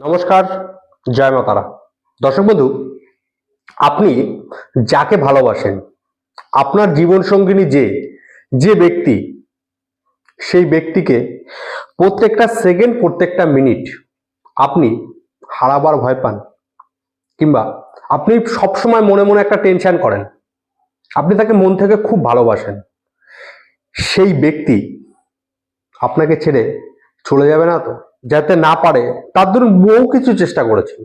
নমস্কার, জয় মা তারা। দর্শক বন্ধু, আপনি যাকে ভালোবাসেন, আপনার জীবন সঙ্গিনী যে যে ব্যক্তি, সেই ব্যক্তিকে প্রত্যেকটা সেকেন্ড, প্রত্যেকটা মিনিট আপনি হারাবার ভয় পান কিংবা আপনি সবসময় মনে মনে একটা টেনশন করেন। আপনি তাকে মন থেকে খুব ভালোবাসেন। সেই ব্যক্তি আপনাকে ছেড়ে চলে যাবে না তো? যাতে না পারে, তার ধরুন বহু কিছু চেষ্টা করেছেন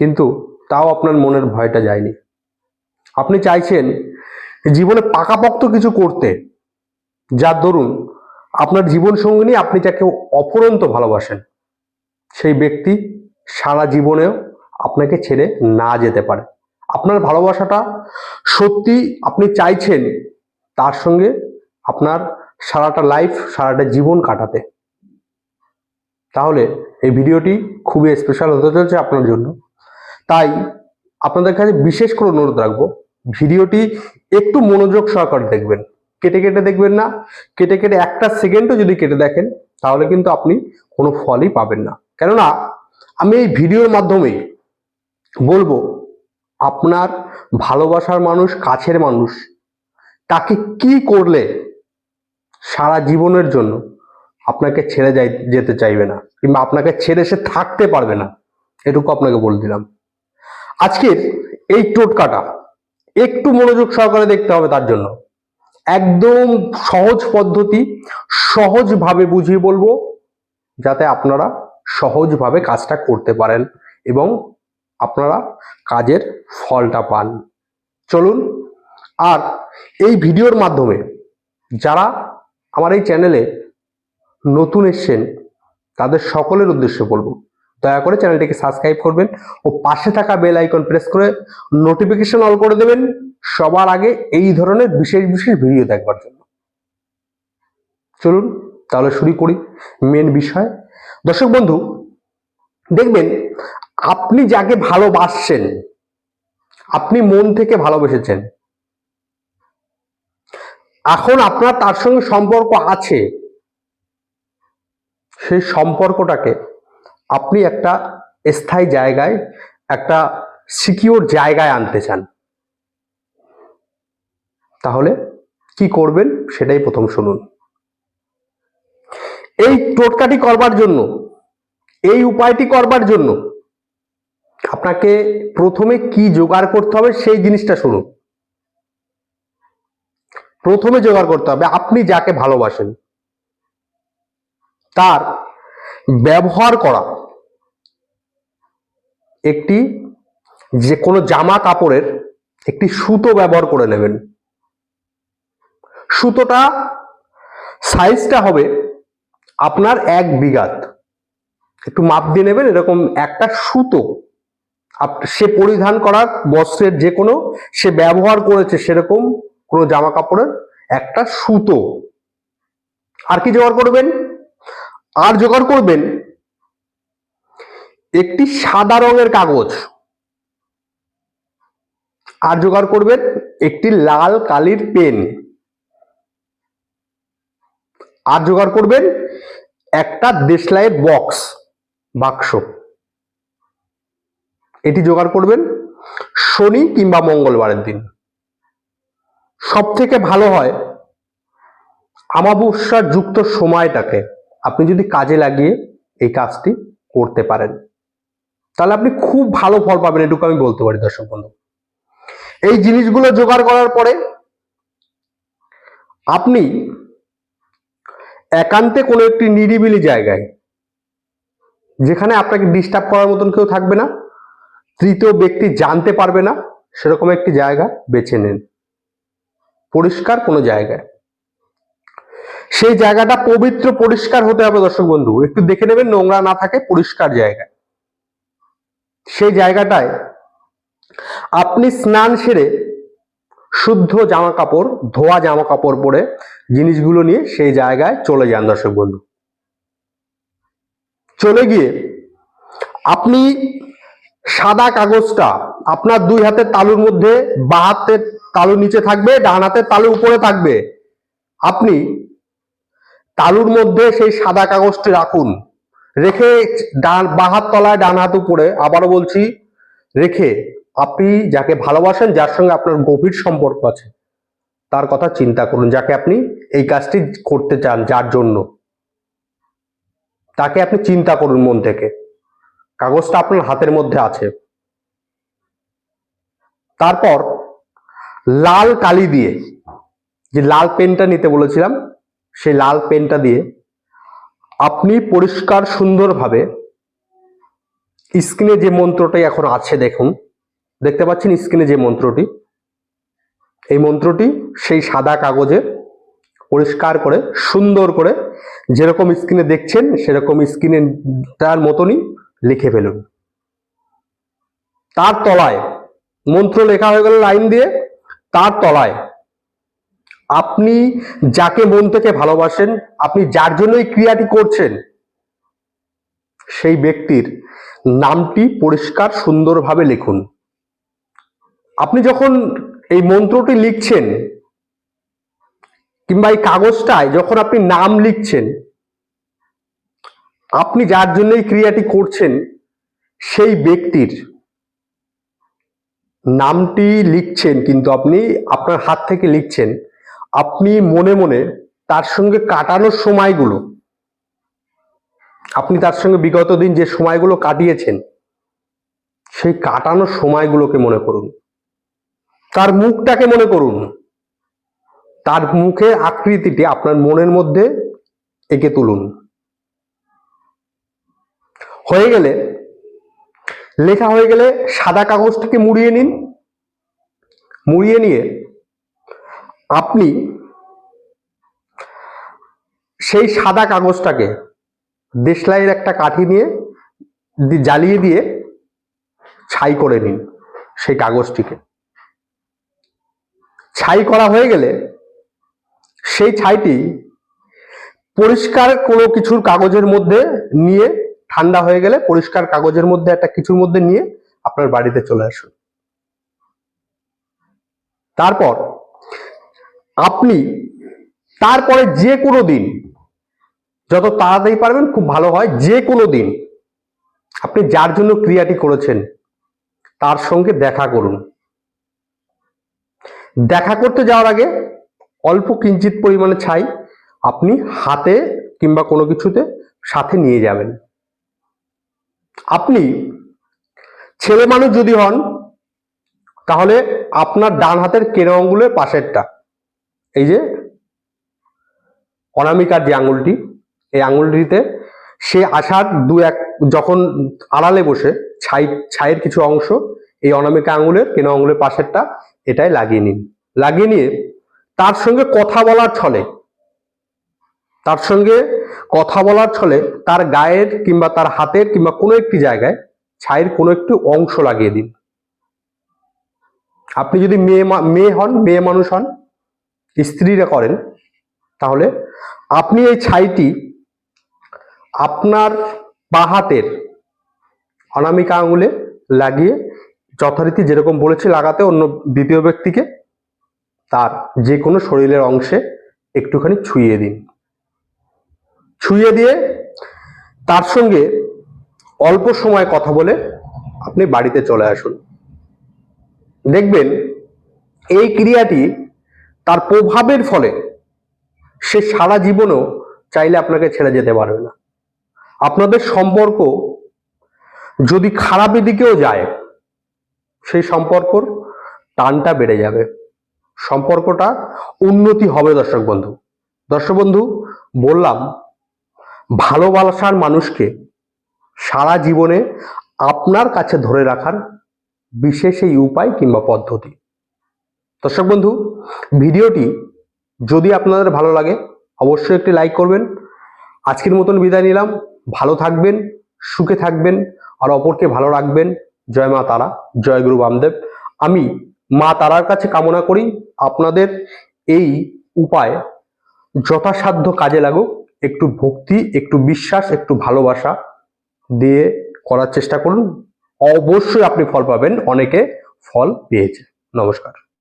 কিন্তু তাও আপনার মনের ভয়টা যায়নি। আপনি চাইছেন জীবনে পাকাপোক্ত কিছু করতে যার দরুন আপনার জীবন সঙ্গিনী আপনি যাকে অপরন্ত ভালোবাসেন, সেই ব্যক্তি সারা জীবনেও আপনাকে ছেড়ে না যেতে পারে। আপনার ভালোবাসাটা সত্যি আপনি চাইছেন তার সঙ্গে আপনার সারাটা লাইফ সারাটা জীবন কাটাতে। তাহলে এই ভিডিওটি খুবই স্পেশাল হতে চলছে আপনার জন্য। তাই আপনাদের কাছে বিশেষ করে অনুরোধ রাখব, ভিডিওটি একটু মনোযোগ সহকারে দেখবেন। কেটে কেটে দেখবেন না, কেটে কেটে একটা সেকেন্ডও যদি কেটে দেখেন, তাহলে কিন্তু আপনি কোনো ফলই পাবেন না। কেননা, আমি এই ভিডিওর মাধ্যমে বলব, আপনার ভালোবাসার মানুষ, কাছের মানুষ, তাকে কি করলে সারা জীবনের জন্য আপনাকে ছেড়ে যাই, যেতে চাইবে না কিংবা আপনাকে ছেড়ে সে থাকতে পারবে না, এটুকু আপনাকে বলে দিলাম। আজকের এই টোটকাটা একটু মনোযোগ সহকারে দেখতে হবে তার জন্য। একদম সহজ পদ্ধতি, সহজভাবে বুঝিয়ে বলব, যাতে আপনারা সহজভাবে কাজটা করতে পারেন এবং আপনারা কাজের ফলটা পান। চলুন, আর এই ভিডিওর মাধ্যমে যারা আমার এই চ্যানেলে নতুন এসছেন, তাদের সকলের উদ্দেশ্যে বলব। দয়া করে চ্যানেলটিকে সাবস্ক্রাইব করবেন ও পাশে থাকা বেল আইকন প্রেস করে নোটিফিকেশন অল করে দেবেন সবার আগে এই ধরনের বিশেষ বিশেষ ভিডিও দেখবার জন্য। চলুন তাহলে শুরু করি মেন বিষয়। দর্শক বন্ধু, দেখবেন আপনি যাকে ভালোবাসছেন, আপনি মন থেকে ভালোবেসেছেন। এখন আপনার তার সঙ্গে সম্পর্ক আছে সেই সম্পর্কটাকে আপনি একটা স্থায়ী জায়গায়, একটা সিকিউর জায়গায় আনতে চান। তাহলে কি করবেন সেটাই প্রথম শুনুন। এই টোটকাটি করবার জন্য, এই উপায়টি করবার জন্য আপনাকে প্রথমে কি জোগাড় করতে হবে সেই জিনিসটা শুনুন। প্রথমে জোগাড় করতে হবে আপনি যাকে ভালোবাসেন। তার ব্যবহার করা একটি যে কোনো জামা কাপড়ের একটি সুতো ব্যবহার করে নেবেন। সুতোটা সাইজটা হবে আপনার এক বিঘাত। একটু মাপ দিয়ে নেবেন, এরকম একটা সুতো। সে পরিধান করার বস্ত্রের যে কোনো, সে ব্যবহার করেছে সেরকম কোনো জামা কাপড়ের একটা সুতো। আর কি জোগাড় করবেন? আর জোগাড় করবেন একটি সাদা রঙের কাগজ। আর জোগাড় করবেন একটি লাল কালির পেন। আর জোগাড় করবেন একটা দেশলাইয়ের বক্স, বাক্স। এটি জোগাড় করবেন শনি কিংবা মঙ্গলবারের দিন। সব থেকে ভালো হয়, আমাবস্যার যুক্ত সময়টাকে। আপনি যদি কাজে লাগিয়ে এই কাজটি করতে পারেন, তাহলে আপনি খুব ভালো ফল পাবেন, এটুকু আমি বলতে পারি দর্শক বন্ধু। এই জিনিসগুলো জোগাড় করার পরে আপনি একান্তে কোনো একটি নিরিবিলি জায়গায়, যেখানে আপনাকে ডিস্টার্ব করার মতন কেউ থাকবে না, তৃতীয় ব্যক্তি জানতে পারবে না, সেরকম একটি জায়গা বেছে নেন। পরিষ্কার কোনো জায়গায়। সেই জায়গাটা পবিত্র, পরিষ্কার হতে হবে দর্শক বন্ধু। একটু দেখে নেবেন, নোংরা না থাকে, পরিষ্কার জায়গা। সেই জায়গাটায় আপনি স্নান সেরে শুদ্ধ জামা কাপড় ধোয়া জামা কাপড় পরে জিনিসগুলো নিয়ে সেই জায়গায় চলে যান দর্শক বন্ধু। চলে গিয়ে আপনি সাদা কাগজটা আপনার দুই হাতের তালুর মধ্যে, বা হাতের তালু নিচে থাকবে, ডান হাতের তালু উপরে থাকবে। আপনি তালুর মধ্যে সেই সাদা কাগজটি রাখুন। রেখে ডান বাঁ হাত তলায় ডান হাত উপরে আবারও বলছি, রেখে আপনি যাকে ভালোবাসেন, যার সঙ্গে আপনার গভীর সম্পর্ক আছে, তার কথা চিন্তা করুন, যাকে আপনি এই কাজটি করতে চান, যার জন্য। তাকে আপনি চিন্তা করুন মন থেকে। কাগজটা আপনার হাতের মধ্যে আছে। তারপর লাল কালি দিয়ে, যে লাল পেনটা নিতে বলেছিলাম সেই লাল পেনটা দিয়ে আপনি পরিষ্কার সুন্দরভাবে স্ক্রিনে যে মন্ত্রটি এখন আছে দেখুন, দেখতে পাচ্ছেন স্ক্রিনে যে মন্ত্রটি? এই মন্ত্রটি সেই সাদা কাগজে পরিষ্কার করে, সুন্দর করে যেরকম স্ক্রিনে দেখছেন, সেরকম স্ক্রিনে তার মতনই লিখে ফেলুন। তার তলায় মন্ত্র লেখা হয়ে গেল লাইন দিয়ে, তার তলায় আপনি যাকে মন থেকে ভালোবাসেন, আপনি যার জন্য এই ক্রিয়াটি করছেন, সেই ব্যক্তির নামটি পরিষ্কার সুন্দরভাবে লিখুন। আপনি যখন এই মন্ত্রটি লিখছেন, কিংবা এই কাগজটায় যখন আপনি নাম লিখছেন, আপনি যার জন্য এই ক্রিয়াটি করছেন, সেই ব্যক্তির নামটি লিখছেন, কিন্তু আপনি আপনার হাত থেকে লিখছেন আপনি মনে মনে তার সঙ্গে কাটানোর সময়গুলো, আপনি তার সঙ্গে বিগত দিন যে সময়গুলো কাটিয়েছেন, সেই কাটানোর সময়গুলোকে মনে করুন। তার মুখটাকে মনে করুন। তার মুখের আকৃতিটি আপনার মনের মধ্যে এঁকে তুলুন। হয়ে গেলে, লেখা হয়ে গেলে সাদা কাগজটাকে মুড়িয়ে নিন। মুড়িয়ে নিয়ে আপনি সেই সাদা কাগজটাকে দেশলাইয়ের একটা কাঠি নিয়ে জ্বালিয়ে দিয়ে ছাই করে নিন সেই কাগজটিকে। ছাই করা হয়ে গেলে সেই ছাইটি পরিষ্কার কোনো কিছুর কাগজের মধ্যে নিয়ে ঠান্ডা হয়ে গেলে পরিষ্কার কাগজের মধ্যে একটা কিছুর মধ্যে নিয়ে আপনার বাড়িতে চলে আসুন। তারপর আপনি তারপরে যে কোনো দিন, যত তাড়াতাড়ি পারবেন, খুব ভালো হয়, যে কোনো দিন আপনি যার জন্য ক্রিয়াটি করেছেন, তার সঙ্গে দেখা করুন। দেখা করতে যাওয়ার আগে অল্প কিঞ্চিত পরিমাণে ছাই আপনি হাতে কিংবা কোনো কিছুতে সাথে নিয়ে যাবেন। আপনি ছেলে মানুষ যদি হন, তাহলে আপনার ডান হাতের কেরো আঙ্গুলের পাশেরটা। এই যে অনামিকার যে আঙুলটি, এই আঙুলটিতে সে আসার দু এক, যখন আড়ালে বসে, ছাই, ছাইয়ের কিছু অংশ, এই অনামিকা আঙুলের, কেন আঙুলের পাশেরটা, এটাই লাগিয়ে নিন। লাগিয়ে নিয়ে তার সঙ্গে কথা বলার ছলে, তার সঙ্গে কথা বলার ছলে তার গায়ের কিংবা তার হাতের কিংবা কোনো একটি জায়গায় ছাইয়ের কোনো একটি অংশ লাগিয়ে দিন। আপনি যদি মেয়ে মেয়ে হন, মেয়ে মানুষ হন স্ত্রীরা করেন, তাহলে আপনি এই ছাইটি আপনার বা হাতের অনামিকা আঙুলে লাগিয়ে যথারীতি যেরকম বলেছি লাগাতে অন্য দ্বিতীয় ব্যক্তিকে তার যে কোনো শরীরের অংশে একটুখানি ছুঁয়ে দিন। ছুঁয়ে দিয়ে তার সঙ্গে অল্প সময় কথা বলে আপনি বাড়িতে চলে আসুন। দেখবেন এই ক্রিয়াটি তার প্রভাবের ফলে সে সারা জীবনও চাইলে আপনাকে ছেড়ে যেতে পারবে না। আপনাদের সম্পর্ক যদি খারাপের দিকেও যায়, সেই সম্পর্কর টানটা বেড়ে যাবে। সম্পর্কটা উন্নতি হবে, দর্শক বন্ধু। দর্শক বন্ধু, বললাম ভালোবাসার মানুষকে সারা জীবনে আপনার কাছে ধরে রাখার বিশেষ এই উপায় কিংবা পদ্ধতি। দর্শক বন্ধু, ভিডিওটি যদি আপনাদের ভালো লাগে, অবশ্যই একটি লাইক করবেন। আজকের মতন বিদায় নিলাম। ভালো থাকবেন, সুখে থাকবেন, আর অপরকে ভালো রাখবেন। জয় মা তারা, জয় গুরু বামদেব। আমি মা তারার কাছে কামনা করি, আপনাদের এই উপায় যথাসাধ্য কাজে লাগুক, একটু ভক্তি, একটু বিশ্বাস, একটু ভালোবাসা দিয়ে করার চেষ্টা করুন। অবশ্যই আপনি ফল পাবেন, অনেকে ফল পেয়েছে। নমস্কার।